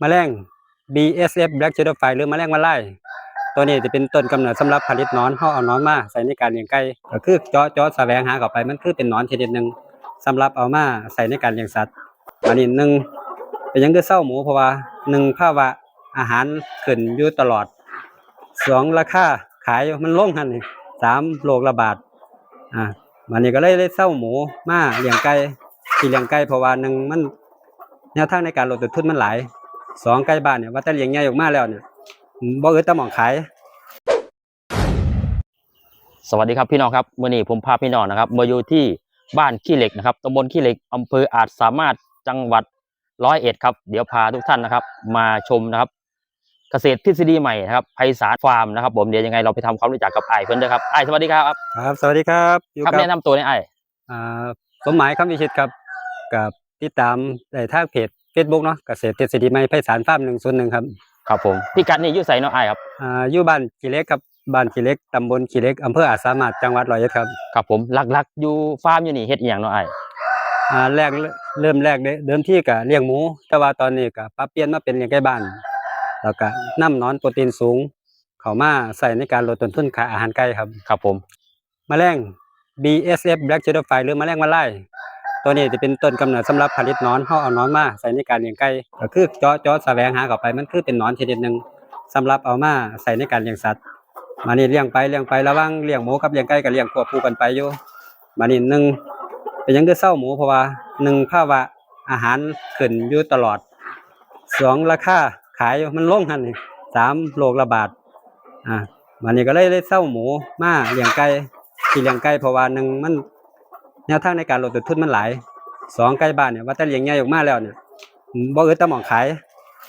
แมลง BSF Black Shadowfly หรือแมลงวันไล่ตัวนี้จะเป็นต้นกำเนิดสำหรับผลิตนอนเฮาเอานอนมาใส่ในการเลี้ยงไก่ก็คือเจาะเจาะแสวงหาเข้าไปมันคือเป็นนอนชนิดหนึ่งสำหรับเอามาใส่ในการเลี้ยงสัตว์อันนี้หนึ่งเป็นยังคือเศร้าหมูเพราะว่าหนึ่งภาวะอาหารขึ้นอยู่ตลอดสองราคาขายมันลงหันสามโรคระบาดอ่าวันนี้ก็เลยเลยเศร้าหมูมาเลี้ยงไก่ที่เลี้ยงไก่เพราะว่าหนึ่งมันแนวทางในการลดต้นทุนมันหลาย สองไก่บ้านเนี่ยว่าแต่เลี้ยงใหญ่ออกมาแล้วเนี่ยบ่อึดแตะหมองขาย สวัสดีครับพี่น้องครับวันนี้ผมพาพี่น้องนะครับมาอยู่ที่บ้านขี้เหล็กนะครับตำบลขี้เหล็กอำเภออาจสามารถจังหวัดร้อยเอ็ดครับ เดี๋ยวพาทุกท่านนะครับ มาชมนะครับ เกษตรทฤษฎีใหม่นะครับไพศาลฟาร์มนะครับ ผมเดี๋ยวยังไงเราไปทำความรู้จักกับไอ้ายเพื่อนด้วยครับไอ้ายสวัสดีครับครับ สวัสดีครับอยู่ครับกับแนะนำตัวในไอ้ายอ่าสมหมายคำวิชิตครับกับติดตามในทางเพจ Facebook เนาะเกษตรทฤษฎีใหม่ไพศาลฟาร์มหนึ่งศูนย์หนึ่งครับครับผมพี่กัดนี่อยุ่ใส่เนาะไอ้ายครับอ่าอยู่บ้านขีเหล็กครับบ้านขีเหล็กตำบลขีเหล็กอำเภออาจสามารถจังหวัดร้อยเอ็ดครับครับผมหลักๆอยู่ฟาร์มอยู่นี่เฮ็ดอหย่างเนาะไอ้ายอ่าแรกเริ่มแรกเด้เดิมที่ก็เลี้ยงหมู แต่ว่าตอนนี้ก็ปรับเปลี่ยนมาเป็นเลี้ยงไก่บ้าน แล้วก็นำหนอนโปรตีนสูง เข้ามาใส่ในการลดต้นทุนค่าอาหารไก่ครับ ครับผม แมลง BSF Black Shadowfly หรือแมลงวันไล่ ตัวนี้จะเป็นต้นกำเนิดสำหรับผลิตนอนเฮาเอานอนมาใส่ในการเลี้ยงไก่ก็คือเจาะเจาะแสวงหาเข้าไปมันคือเป็นนอนชนิดหนึ่งสำหรับเอามาใส่ในการเลี้ยงสัตว์มานี่เลี้ยงไปเลี้ยงไประว่างเลี้ยงหมูกับเลี้ยงไก่ก็เลี้ยงควบคู่กันไปอยู่มานี่หนึ่งเป็นยังคือเศร้าหมูเพราะว่าหนึ่งภาวะอาหารขึ้นอยู่ตลอดสองราคาขายมันลงหันนี่สามโรคระบาดอ่าวันนี้ก็เลยเลยเศร้าหมูมาเลี้ยงไก่ที่เลี้ยงไก่เพราะว่าหนึ่งมัน แนวทางในการลดต้นทุนมันหลายสองไก่บ้านเนี่ยว่าแต่เลี้ยงใหญ่ออกมาแล้วเนี่ยบ่อึดแตะหมองขาย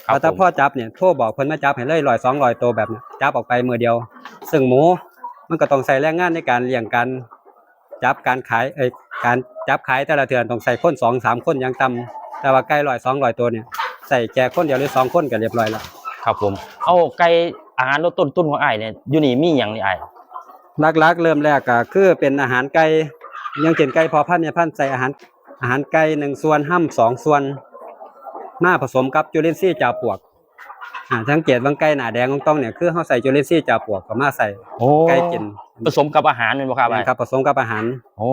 ครับเอาแต่ผมพ่อจับเนี่ยโทรบอกเพิ่นมาจับให้เลยร้อยสองร้อยตัวแบบเนี้ยจับออกไปมือเดียว ซึ่งหมูมันก็ต้องใส่แรงงานในการเลี้ยงกันจับการขายเอ้ยการจับขายแต่ละเทือนต้องใส่คนสองสามคนอยังต่ำแต่ว่าไก่ร้อยสองร้อยตัวเนี่ยใส่แค่คนเดียวหรือสองคนก็เรียบร้อยแล้วครับผม เอาไก่อาหารลดต้นทุนของไอ้ายเนี่ยอยู่นี่มีอย่างนี่ไอ้ายลักๆเริ่มแรกก็คือเป็นอาหารไก่อ ยังเช่นไก่พอพันธุ์เนี่ยพันธุ์ใส่อาหารอาหารไก่หนึ่งส่วนห้ำสองส่วนมาผสมกับจุลินทรีย์จ่าปลวกอ่าสังเกตว่าไก่หน้าแดงของต้องเนี่ยคือเขาใส่จุลินทรีย์จ่าปลวกเข้ามาใส่โอ้ไก่กินผสมกับอาหารเป็นบ่ครับไอ้ายนะครับผสมกับอาหารโอ้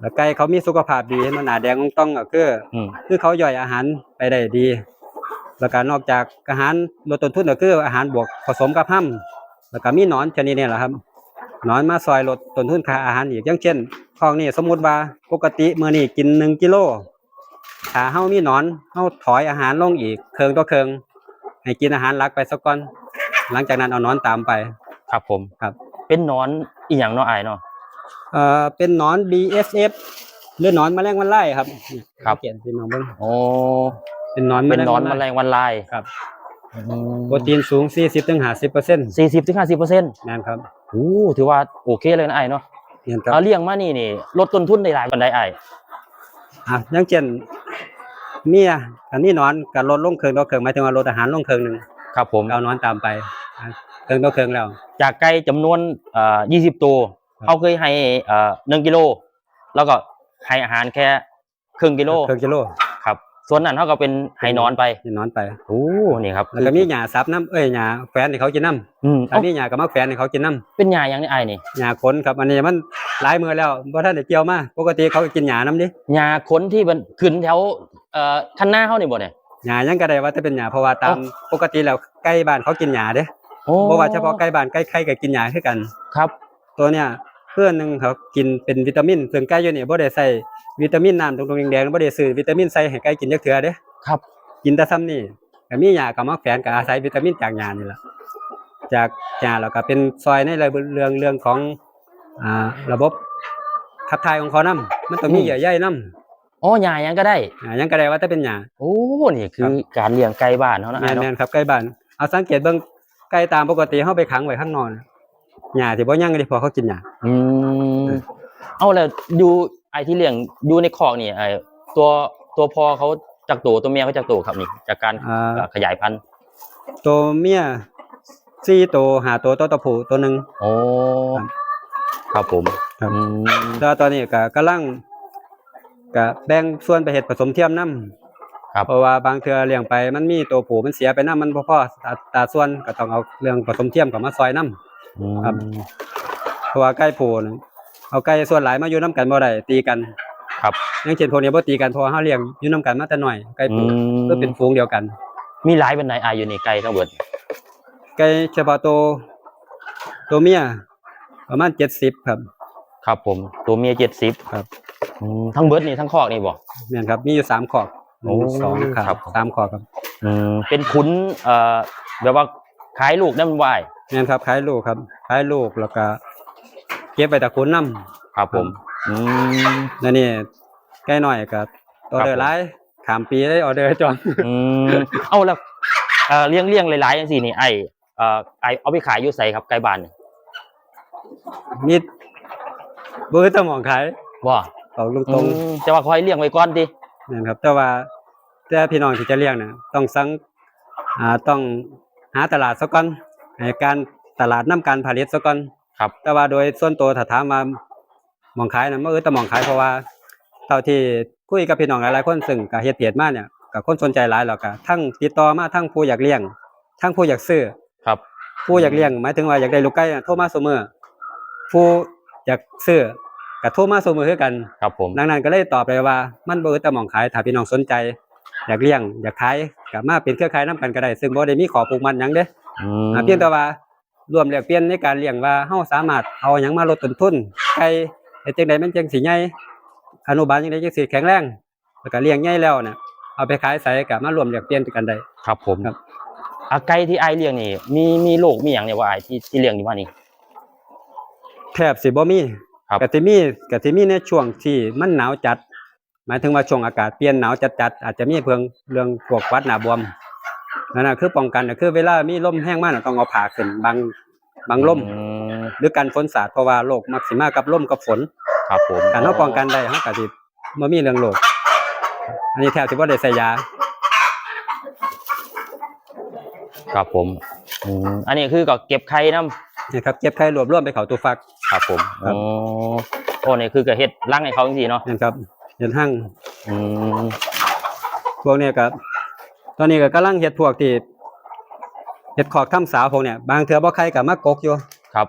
แล้วไก่เขามีสุขภาพดีเห็นว่าหน้าแดงของต้องก็คืออืมคือเขาย่อยอาหารไปได้ดี แล้วก็นอกจากอาหารลดต้นทุนก็คืออาหารบวกผสมกับห้ำแล้วก็มีหนอนชนิดนี้แหละครับหนอนมาซอยลดต้นทุนค่าอาหารอีกอย่างเช่น คองนี่สมมุติว่าปกติมื้อนี้กินหนึ่งกิโลถ้าเฮามีหนอนเฮาถอยอาหารลงอีกเครื่องต่อเครื่องให้กินอาหารหลักไปสักก่อน หลังจากนั้นเอาหนอนตามไป ครับผมครับ เป็นหนอนอีหยังเนาะไอ้ายเนาะเอ่อเป็นหนอน BSF หรือหนอนแมลงวันไล่ครับเนี่ยครับเขียนเป็นหนอนเบิ่งโอ้เป็นหนอนเป็นหนอนแมแมลลงงวันลายครับโปรตีนสูง 40ถึง50%สี่สิบถึงห้าสิบเปอร์เซ็นต์นั่นครับโอ้ถือว่าโอเคเลยนะไอ้ายเนาะ เห็นครับเอาเลี้ยงมานี่นี่ลดต้นทุนได้หลายกว่าได้ไอ้ายอะอย่างเช่นเมียอันนี้หนอนก็ลดลงเครื่องต่อเครื่องหมายถึงว่าลดอาหารลงเครื่องหนึงครับผม เอาหนอนตามไปอะเครื่องต่อเครื่องแล้ว จากไก่จำนวนเอ่อยี่สิบตัวครับ เขาเคยให้เอ่อหนึ่งกิโลแล้วก็ให้อาหารแค่ครึ่งกิโล เครื่องกิโลครับ ส่วนนั้นเขาก็เป็นให้นอนไปนี่หนอนไปโอ้นี่ครับแล้วก็มีหญ้าซับน้ำเอ้ยหญ้าแฝนให้เขากินน้ำอืมอันเอ้านี้หญ้าก็มาแฝนให้เขากินน้เป็นหญ้าอย่างนี้ไอ้ายนี่ำหญ้าขนครับอันนี้มันหลายมือแล้วบ่ทันได้เกี่ยวมาปกติเขาก็กินหญ้าน้ำดิหญ้าขนที่มันขึ้นแถวเอ่อคันหน้าเขานี่บ่เนี่ยหญ้ายังก็ได้ว่าจะเป็นหญ้าเพราะว่าตามปกติแล้วไก่บ้านเขากินหญ้าเด้โอ้บ่ว่าเฉพาะไก่บ้านไก่ไข่ก็กินหญ้าคือกันครับ ตัวเนี้ยเพื่อนหนึ่งเขากินเป็นวิตามินซึ่งไก่อยู่นี่บ่ได้ใส่วิตามินน้ำตรงๆแดงๆบ่ได้ซื้อวิตามินใส่ให้ไก่กินจักเทื่อเด้ครับ กินแต่ซ้ำนี่ก็มีหญ้ากับมักแฝนก็อาศัยวิตามินจากหญ้านี่ล่ะจากหญ้าแล้วก็เป็นซอยในเรื่องเรื่องของอ่าระบบขับถ่ายของเขานํมันต้องมีอืมเยื่อใยนํอ๋อหญ้าหยังก็ได้อ่ายังก็ได้ว่าแต่เป็นหญ้าโอ้นี่คือการเลี้ยงไก่บ้านเขานะแม่ไอ้ายเนาะนๆครับไก่บ้านเอาสังเกตเบิ่งไก่ตามปกติเฮาไปขังไว้ข้างนอกน่ะ หญ้าที่บ่ยังก็ดิพอเขากินหญ้าอืมเอาแล้วอยู่ไอ้ที่เลี้ยงอยู่ในคอกนี่ไอ้ตัวตัวพ่อเขาจากตัวตัวเมียเขาจากตัวครับนี่จากการอ่าเอ่อขยายพันธุ์ตัวเมียสี่ตัวหาตัวตัวตัวผู้ตัวหนึ่งโอ้ครับผมครับอืมแล้วตอนนี้ก็กำลังก็แบ่งส่วนไปเฮ็ดผสมเทียมน้คครับเพราะว่าบางเทื่อเลี้ยงไปมันมีตัวผู้มันเสียไปนํมันบ่พออัตราส่วนก็ต้องเอาเรื่องผสมเทียมเข้ามาซอยนํอืม ครับ เพราะว่าไก่ผูน่ะเอาไก่ส่วนหลายมาอยู่นํกันบ่ได้ตีกัน ครับอย่างเช่นพวกนี้บ่ตีกันเพราะว่าเฮาเลี้ยงอยู่นํกันมาแต่น้อยไก่อืผูมก็เป็นฝูงเดียวกัน มีหลายเป็นไหนอายุนี่ไก่ทั้งเบิดไก่เฉพาะตัวตัวเมียประมาณ70ครับ ครับผม ตัวเมียเจ็ดสิบครับทั้งเบิดนี่ทั้งคอกนี่บ่แม่นครับ มีอยู่สามขอบหนึ่งโอ้สองคครัรับบสามขอบครับอืมเป็นขุนเอ่อแบบว่า ขายลูกได้มันไหวแม่นครับขายลูกครับขายลูกแล้วก็เก็บไปตะคุณน้ำครับผมอืมแล้วนี่ใกล้หน่อยก็ออเดอครับผมร์ไลายขามปีได้ออเดอร์จองอืมเอาแล้วเอ่อเลี้ยงเลี้ยงหลายๆอย่างสี่นี่ไอเอ่อไอเอาไปขายอยู่ใส่ครับไก่บ้านนี่มีบื้อตะหมองขายว่าเอาตตรรงงจะว่าคอยเลี้ยงไว้ก่อนดิๆนั่นครับ แต่ว่าแต่พี่น้องที่จะเลี้ยงเนี่ยต้องสั่งอ่าต้อง หาตลาดซะก่อนให้การตลาดนํการผลิตซะก่อนครับ แต่ว่าโดยส่วนตัวถ้าถามว่าหมองขายนะเมื่อแต่หมองขายเพราะว่าเท่าที่คุยกับพี่น้องหลายๆคนซึ่งก็เฮ็ดเพจมาเนี่ยก็คนสนใจหลายแล้วก็ทั้งติดต่อมาทั้งผู้อยากเลี้ยง ทั้งผู้อยากซื้อครับ ผู้อยากเลี้ยงหมายถึงว่าอยากได้ลูกไก่น่ะโทรมาเสมอผู้อยากซื้อก็โทรมาเสมอคือกัน ครับผมดังนั้นก็เลยตอบไปว่ามันบ่คือแต่หมองขายถ้าพี่น้องสนใจ อยากเลี้ยงอยากขายก็มาเป็นเครือข่ายนํกันก็ได้ ซึ่งบ่ได้มีขอผูกมัดหยังเด้อือ่าเพียงแต่ว่ารวมแลกเปลี่ยนในการเลี้ยงว่าเฮาสามารถเอาหยังมาลดต้นทุนไก่เฮ็ดจังไดมันจังสิใหญ่อนุบาลจังไดจังสิแข็งแรงแล้วก็เลี้ยงใหญ่แล้วน่ะเอาไปขายใส่ก็มารวมแลกเปลี่ยนกันได้ครับผมครับอาไก่ที่ไอเลี้ยงนี่มีมีโรคมีอย่างเนี่ยว่าไอที่ที่เลี้ยงอยู่มานี่แทบสิบ่มีครับก็สิมีก็สิมีในช่วงที่มันหนาวจัด หมายถึงว่าช่วงอากาศเปลี่ยนหนาวจัดๆอาจจะมีเพิ่งเรื่องพวกหวัดหน้าบวมนั่นน่ะคือป้องกันน่ะคือเวลามีลมแห้งมากน่ะต้องเอาผ้าขึ้นบังบังลมอืมหรือกันฝนสาดเพราะว่าโรคมักสิมากับลมกับฝนครับผมการเราป้องกันได้เฮาก็สิบ่มีเรื่องโรคอันนี้แทบสิบ่ได้ใส่ยาครับผมอืมอันนี้คือก็เก็บไข่น้นี่ครับเก็บไข่รวบรวมไปเข้าตู้ฟักำครับผมครับอ๋อโอ้นี่คือก็เฮ็ดรังให้เขาจริงๆเนาะนั่นครับ เฮ็ดหั่งอืมพวกเนี้ก็ตอนนี้ก็กำลังเฮ็ดพวกที่เฮ็ดขอกทํสาวพวกเนี้ยบางเทื่อบ่ไข่ก็มากกอยู่ครับ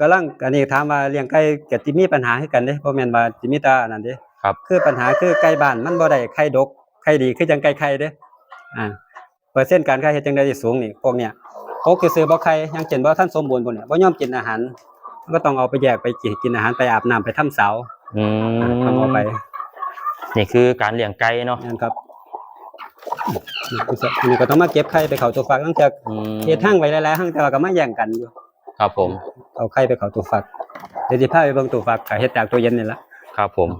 กำลังอันนี้ถามว่าเลี้ยงไก่ก็สิมีปัญหาคือกันเด้บ่แม่นว่าสิมีแต่อันนั้นเด้ครับ คือปัญหาคือไก่บ้านมันบ่ได้ไข่ดกไข่ดีคือจังไก่ไข่เด้อ่าเปอร์เซ็นต์การไข่เฮ็ดจังได๋ที่สูงนี่พวกเนี้ยพกซื้อๆบ่ไข่ยังเช่นบ่ทันสมบูรณ์พวกเนี้ยบ่ยอมกินอาหารมันก็ต้องเอาไปแยกไปกินกินอาหารไปอาบน้ำไปทำเสาอือ่ามต้องเอาไป นี่คือการเลี้ยงไก่เนาะ นั่นครับอันนี้ก็ต้องมาเก็บไข่ไปเข้าตู้ฟักหลังจากอืม เฮ็ดหั่งไว้หลายๆหั่งแต่ว่าก็มาแย่งกันอยู่ ครับผม เอาไข่ไปเข้าตู้ฟักเดี๋ยวสิพาไปเบิ่งตู้ฟักก็เฮ็ดจากตู้เย็นนี่ล่ะครับผม